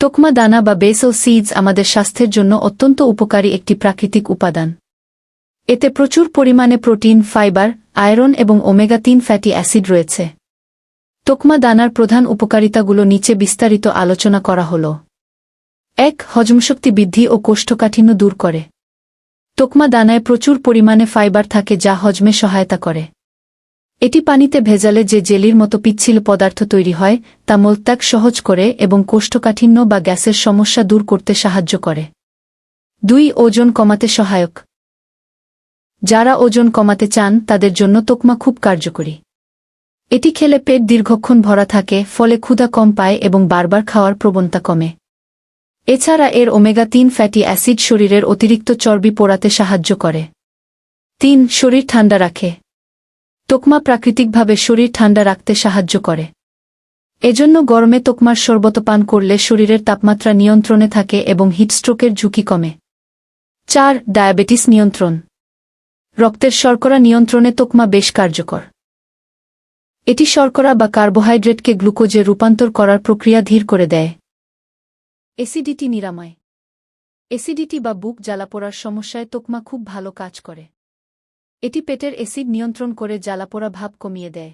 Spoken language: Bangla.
তোকমা দানা বা বেসল সিডস আমাদের স্বাস্থ্যের জন্য অত্যন্ত উপকারী একটি প্রাকৃতিক উপাদান। এতে প্রচুর পরিমাণে প্রোটিন, ফাইবার, আয়রন এবং ওমেগা তিন ফ্যাটি অ্যাসিড রয়েছে। তোকমা দানার প্রধান উপকারিতাগুলো নিচে বিস্তারিত আলোচনা করা হল। এক, হজমশক্তি বৃদ্ধি ও কোষ্ঠকাঠিন্য দূর করে। তোকমা দানায় প্রচুর পরিমাণে ফাইবার থাকে যা হজমে সহায়তা করে। এটি পানিতে ভেজালে যে জেলির মতো পিচ্ছিল পদার্থ তৈরি হয়, তা মলত্যাগ সহজ করে এবং কোষ্ঠকাঠিন্য বা গ্যাসের সমস্যা দূর করতে সাহায্য করে। দুই, ওজন কমাতে সহায়ক। যারা ওজন কমাতে চান, তাদের জন্য তোকমা খুব কার্যকরী। এটি খেলে পেট দীর্ঘক্ষণ ভরা থাকে, ফলে ক্ষুধা কম পায় এবং বারবার খাওয়ার প্রবণতা কমে। এছাড়া এর ওমেগা তিন ফ্যাটি অ্যাসিড শরীরের অতিরিক্ত চর্বি পোড়াতে সাহায্য করে। তিন, শরীর ঠান্ডা রাখে। তোকমা প্রাকৃতিকভাবে শরীর ঠান্ডা রাখতে সাহায্য করে। এজন্য গরমে তোকমার শরবত পান করলে শরীরের তাপমাত্রা নিয়ন্ত্রণে থাকে এবং হিটস্ট্রোকের ঝুঁকি কমে। চার, ডায়াবেটিস নিয়ন্ত্রণ। রক্তের শর্করা নিয়ন্ত্রণে তোকমা বেশ কার্যকর। এটি শর্করা বা কার্বোহাইড্রেটকে গ্লুকোজে রূপান্তর করার প্রক্রিয়া ধীর করে দেয়। এসিডিটি নিরাময়। এসিডিটি বা বুক জ্বালাপোড়ার সমস্যায় তোকমা খুব ভালো কাজ করে। এটি পেটের অ্যাসিড নিয়ন্ত্রণ করে জ্বালাপোড়া ভাব কমিয়ে দেয়।